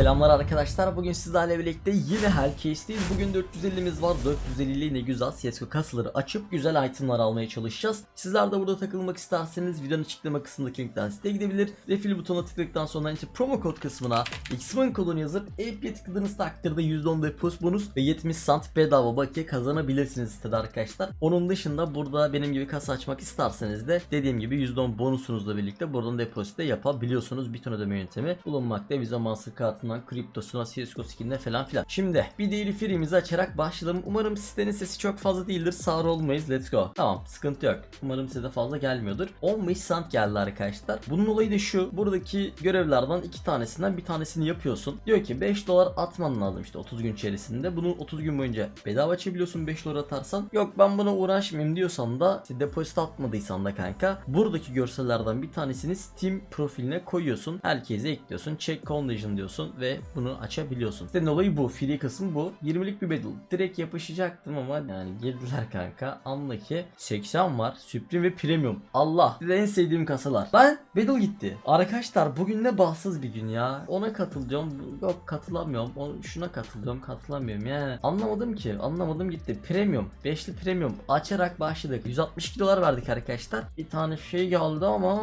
Selamlar arkadaşlar. Bugün sizlerle birlikte yine Hellcase'deyiz. Bugün 450'miz var. 450 ile ne güzel CSGO kasaları açıp güzel itemlar almaya çalışacağız. Sizler de burada takılmak isterseniz videonun açıklama kısmındaki linkten siteye gidebilir. Refil butonuna tıkladıktan sonra işte promo kod kısmına Xman kodunu yazıp e-p'ye tıkladığınız takdirde %10 depos bonus ve 70 sant bedava bakiye kazanabilirsiniz sitede arkadaşlar. Onun dışında burada benim gibi kasa açmak isterseniz de dediğim gibi %10 bonusunuzla birlikte buradan depozit de yapabiliyorsunuz. Bir ton ödeme yöntemi bulunmakta. Visa Mastercard'ından kriptosuna, CSGO skinine falan filan. Şimdi bir daily free'mizi açarak başlayalım. Umarım sitenin sesi çok fazla değildir. Sağır olmayız. Let's go. Tamam sıkıntı yok. Umarım size de fazla gelmiyordur. 15 sant geldi arkadaşlar. Bunun olayı da şu. Buradaki görevlerden iki tanesinden bir tanesini yapıyorsun. Diyor ki 5 dolar atman lazım işte 30 gün içerisinde. Bunu 30 gün boyunca bedava açabiliyorsun 5 dolar atarsan. Yok ben buna uğraşmayayım diyorsan da işte depozit atmadıysan da kanka buradaki görsellerden bir tanesini Steam profiline koyuyorsun. Herkese ekliyorsun. Check condition diyorsun ve bunu açabiliyorsun. Senin olayı bu. Free kısmı bu. 20'lik bir battle. Direkt yapışacaktım ama yani girdiler kanka. Anla ki 80 var. Supreme ve Premium. Allah. Size en sevdiğim kasalar. Lan battle gitti. Arkadaşlar bugün ne bahtsız bir gün ya. Ona katılacağım. Yok katılamıyorum. O, şuna katılıyorum. Katılamıyorum yani. Anlamadım ki. Anlamadım gitti. Premium. Beşli Premium. Açarak başladık. 162 dolar verdik arkadaşlar. Bir tane şey geldi ama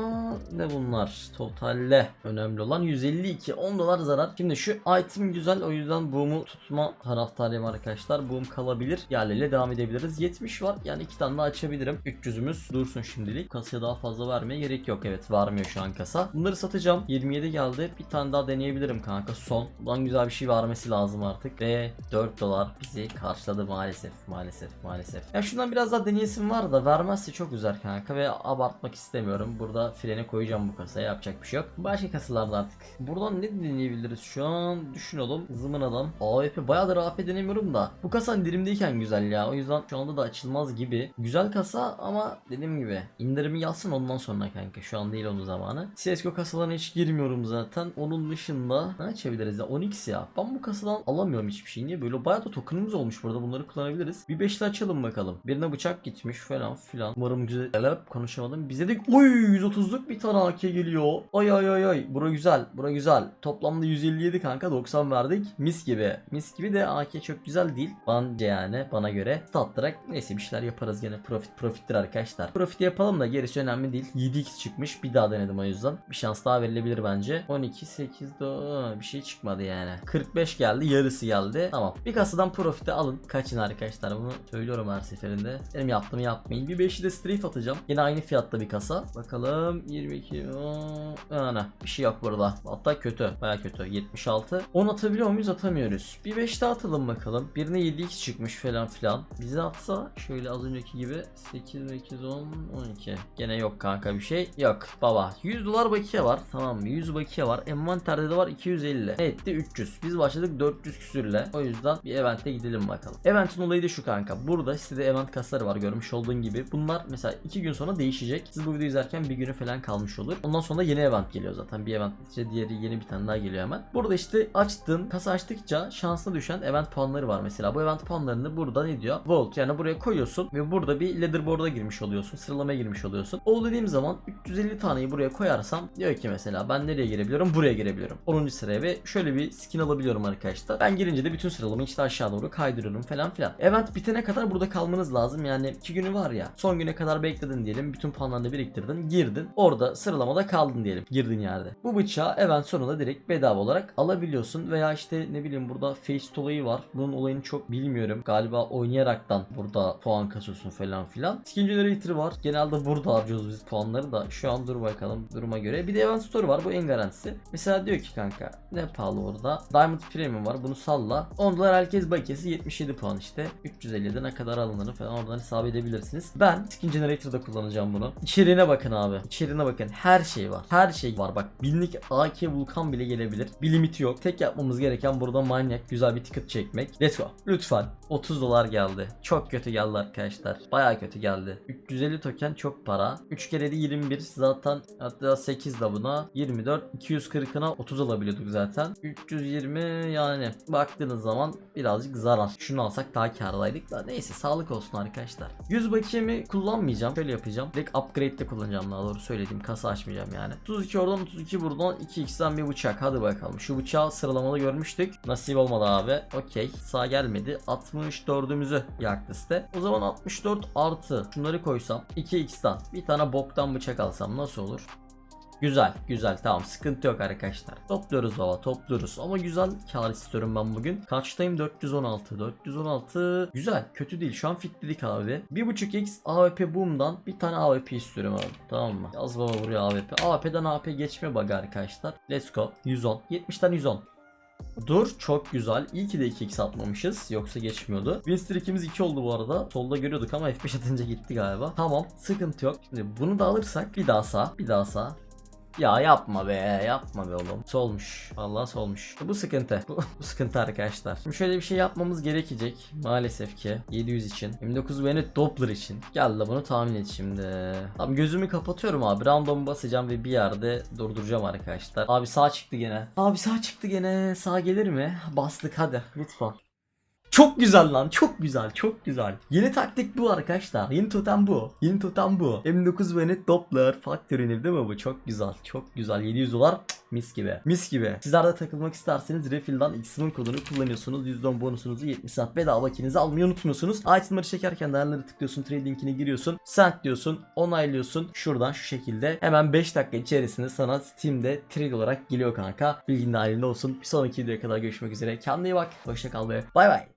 ne bunlar? Totalle önemli olan 152. 10 dolar zarar. Şimdi şu item güzel. O yüzden boom'u tutma taraftarıyım arkadaşlar. Boom kalabilir. Yerleriyle devam edebiliriz. 70 var. Yani iki tane daha açabilirim. 300'ümüz dursun şimdilik. Kasaya daha fazla vermeye gerek yok. Evet vermiyor şu an kasa. Bunları satacağım. 27 geldi. Bir tane daha deneyebilirim kanka. Son. Buradan güzel bir şey vermesi lazım artık. Ve 4 dolar bizi karşıladı maalesef. Maalesef. Maalesef. Ya şundan biraz daha deneyesim var da vermezse çok üzer kanka. Ve abartmak istemiyorum. Burada frene koyacağım bu kasaya. Yapacak bir şey yok. Başka kasalarda artık. Buradan ne deneyebiliriz şu an? Düşünelim. Zımınadan. AWP bayağıdır AWP denemiyorum da. Bu kasa indirimdeyken güzel ya. O yüzden şu anda da açılmaz gibi. Güzel kasa ama dediğim gibi indirimi yazsın ondan sonra kanka. Şu an değil onun zamanı. CSGO kasalarına hiç girmiyorum zaten. Onun dışında ne açabiliriz ya? Onyx ya. Ben bu kasadan alamıyorum hiçbir şey. Niye böyle? Bayağı da tokenımız olmuş burada. Bunları kullanabiliriz. Bir beşli açalım bakalım. Birine bıçak gitmiş falan filan. Umarım güzel. Konuşamadım. Bize de oy 130'luk bir tane AK geliyor. Ay ay ay ay. Bura güzel. Bura güzel. Toplamda 157 kanka 90 verdik. Mis gibi. Mis gibi de AK çok güzel değil. Bence yani bana göre. Statlarak neyse bir şeyler yaparız gene. Profit profittir arkadaşlar. Profit yapalım da gerisi önemli değil. 7x çıkmış. Bir daha denedim o yüzden. Bir şans daha verilebilir bence. 12 8 bir şey çıkmadı yani. 45 geldi. Yarısı geldi. Tamam. Bir kasadan profite alın. Kaçın arkadaşlar. Bunu söylüyorum her seferinde. Benim yaptığımı yapmayın. Bir 5'i de straight atacağım. Yine aynı fiyatta bir kasa. Bakalım 22 ana bir şey yok burada. Hatta kötü. Baya kötü. 76. 10 atabiliyor muyuz? Atamıyoruz. Bir 5 daha atalım bakalım. Birine 7x çıkmış falan filan. Bize atsa şöyle az önceki gibi 8 8 10 12. Gene yok kanka bir şey. Yok baba. 100 dolar bakiye var. Tamam mı? 100 bakiye var. Envanterde de var 250. Ne etti? 300. Biz başladık 400 küsürle. O yüzden bir evente gidelim bakalım. Eventin olayı da şu kanka. Burada sitede event kasları var görmüş olduğun gibi. Bunlar mesela 2 gün sonra değişecek. Siz bu videoyu izlerken bir günü falan kalmış olur. Ondan sonra yeni event geliyor zaten. Bir event işte diğeri yeni bir tane daha geliyor hemen. Burada işte açtın, kasa açtıkça şansına düşen event puanları var mesela. Bu event puanlarını burada ne diyor? Vault yani buraya koyuyorsun ve burada bir leaderboard'a girmiş oluyorsun. Sıralamaya girmiş oluyorsun. O dediğim zaman 350 taneyi buraya koyarsam diyor ki mesela ben nereye girebiliyorum? Buraya girebiliyorum. 10. sıraya ve şöyle bir skin alabiliyorum arkadaşlar. Ben girince de bütün sıralamayı işte aşağı doğru kaydırıyorum falan filan. Event bitene kadar burada kalmanız lazım. Yani 2 günü var ya. Son güne kadar bekledin diyelim. Bütün puanlarını biriktirdin. Girdin. Orada sıralamada kaldın diyelim. Girdiğin yerde. Bu bıçağı event sonunda direkt bedava olarak alabiliyorsun. Veya işte ne bileyim burada face olayı var. Bunun olayını çok bilmiyorum. Galiba oynayaraktan burada puan kasıyorsun falan filan. Skin generator var. Genelde burada harcıyoruz biz puanları da. Şu an dur bakalım duruma göre. Bir de event store var. Bu en garantisi. Mesela diyor ki kanka ne pahalı orada. Diamond Premium var. Bunu salla. 10 dolar herkes bakiyesi 77 puan işte. 350'de ne kadar alınır falan oradan hesap edebilirsiniz. Ben Skin Generator'da kullanacağım bunu. İçeriğine bakın abi. İçeriğine bakın. Her şey var. Her şey var. Bak binlik AK Vulkan bile gelebilir. Bir limiti yok. Tek yapmamız gereken burada manyak güzel bir ticket çekmek. Let's go. Lütfen. 30 dolar geldi. Çok kötü geldi arkadaşlar. Baya kötü geldi. 350 token çok para. 3 kere de 21 zaten hatta 8 de buna. 24 240'ına 30 alabiliyorduk zaten. 320 yani baktığınız zaman birazcık zarar. Şunu alsak daha karlıydık da neyse sağlık olsun arkadaşlar. 100 bakiyemi kullanmayacağım. Şöyle yapacağım. Direkt upgrade'de kullanacağım daha doğru söylediğim kasa açmayacağım yani. 32 oradan 32 buradan 2x'den bir bıçak. Hadi bakalım Şu bıçağı sıralamada görmüştük. Nasip olmadı abi. Okey. Sağ gelmedi. 64'ümüzü yaktı site. O zaman 64 artı. Şunları koysam. 2x'tan. Bir tane boktan bıçak alsam nasıl olur? Güzel güzel tamam sıkıntı yok arkadaşlar. Topluyoruz baba topluyoruz ama güzel kar istiyorum ben bugün. Kaçtayım 416 416 güzel kötü değil şu an fitledik abi. 1.5x AWP boom'dan bir tane AWP istiyorum abi tamam mı? Yaz baba buraya AWP. AWP'den AWP geçme bug arkadaşlar. Let's go 110 70'ten 110. Dur çok güzel. İyi ki de 2x atmamışız. Yoksa geçmiyordu. Win streak'imiz 2 oldu bu arada. Solda görüyorduk ama F5 atınca gitti galiba. Tamam sıkıntı yok. Şimdi bunu da alırsak bir daha sağ. Bir daha sağ. Ya yapma be yapma be oğlum. Solmuş. Vallahi solmuş. Bu sıkıntı. Bu, bu sıkıntı arkadaşlar. Şimdi şöyle bir şey yapmamız gerekecek. Maalesef ki. 700 için. 29 Venet Doppler için. Gel de bunu tahmin et şimdi. Tamam gözümü kapatıyorum abi. Random basacağım ve bir yerde durduracağım arkadaşlar. Abi sağ çıktı gene. Abi sağ çıktı gene. Sağ gelir mi? Bastık hadi lütfen. Çok güzel lan çok güzel çok güzel. Yeni taktik bu arkadaşlar. Yeni totem bu. Yeni totem bu. M9 Venet Doppler Factory değil mi bu? Çok güzel çok güzel. 700 dolar mis gibi. Mis gibi. Sizler de takılmak isterseniz Refill'dan X'in kodunu kullanıyorsunuz. %10 bonusunuzu 70 saat bedava ikinizi almayı unutmuyorsunuz. Itemları çekerken değerleri tıklıyorsun. Trade linkine giriyorsun. Send diyorsun. Onaylıyorsun. Şuradan şu şekilde hemen 5 dakika içerisinde sana Steam'de trade olarak geliyor kanka. Bilgin dahilinde olsun. Bir sonraki videoya kadar görüşmek üzere. Kendine iyi bak. Hoşça kal ve bay bay.